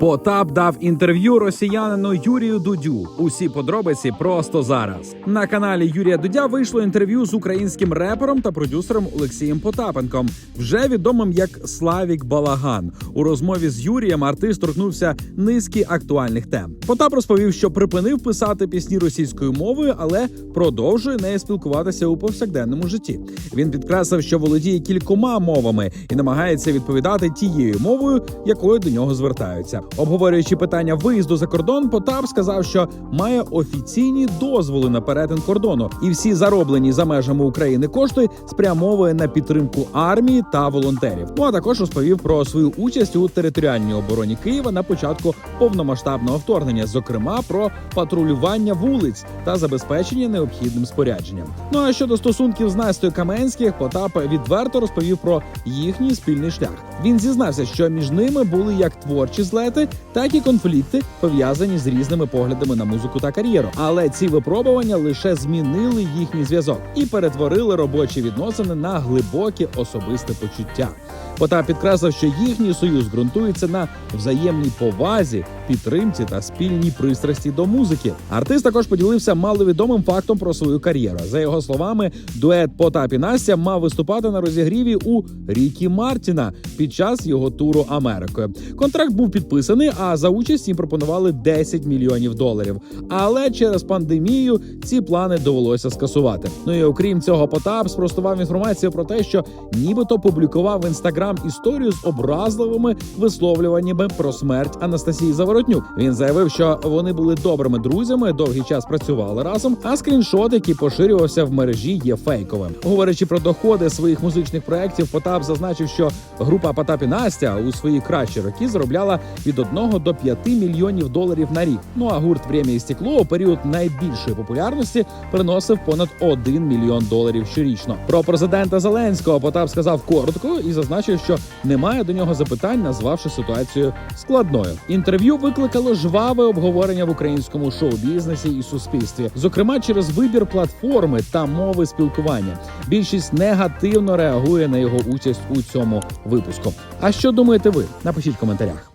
Потап дав інтерв'ю росіянину Юрію Дудю. Усі подробиці просто зараз. На каналі Юрія Дудя вийшло інтерв'ю з українським репером та продюсером Олексієм Потапенком, вже відомим як Славік Балаган. У розмові з Юрієм артист торкнувся низки актуальних тем. Потап розповів, що припинив писати пісні російською мовою, але продовжує нею спілкуватися у повсякденному житті. Він підкреслив, що володіє кількома мовами і намагається відповідати тією мовою, якою до нього звертаються. Обговорюючи питання виїзду за кордон, Потап сказав, що має офіційні дозволи на перетин кордону, і всі зароблені за межами України кошти спрямовує на підтримку армії та волонтерів. Ну а також розповів про свою участь у територіальній обороні Києва на початку повномасштабного вторгнення, зокрема про патрулювання вулиць та забезпечення необхідним спорядженням. Ну а щодо стосунків з Настю Каменських, Потап відверто розповів про їхній спільний шлях. Він зізнався, що між ними були як творчі злети, так і конфлікти, пов'язані з різними поглядами на музику та кар'єру. Але ці випробування лише змінили їхній зв'язок і перетворили робочі відносини на глибокі особисте почуття. Потап підкреслив, що їхній союз ґрунтується на взаємній повазі, підтримці та спільній пристрасті до музики. Артист також поділився маловідомим фактом про свою кар'єру. За його словами, дует Потап і Настя мав виступати на розігріві у Рікі Мартіна під час його туру Америкою. Контракт був підписаний, а за участь їм пропонували 10 мільйонів доларів. Але через пандемію ці плани довелося скасувати. Ну і окрім цього, Потап спростував інформацію про те, що нібито публікував в інстаграм історію з образливими висловлюваннями про смерть Анастасії Заворотнюк. Він заявив, що вони були добрими друзями, довгий час працювали разом. А скріншот, який поширювався в мережі, є фейковим. Говорячи про доходи своїх музичних проєктів, Потап зазначив, що група Потап і Настя у свої кращі роки заробляла від 1 до 5 мільйонів доларів на рік. Ну а гурт «Время і стекло у період найбільшої популярності приносив понад 1 мільйон доларів щорічно. Про президента Зеленського Потап сказав коротко і зазначив, що немає до нього запитань, назвавши ситуацію складною. Інтерв'ю викликало жваве обговорення в українському шоу-бізнесі і суспільстві, зокрема через вибір платформи та мови спілкування. Більшість негативно реагує на його участь у цьому випуску. А що думаєте ви? Напишіть в коментарях.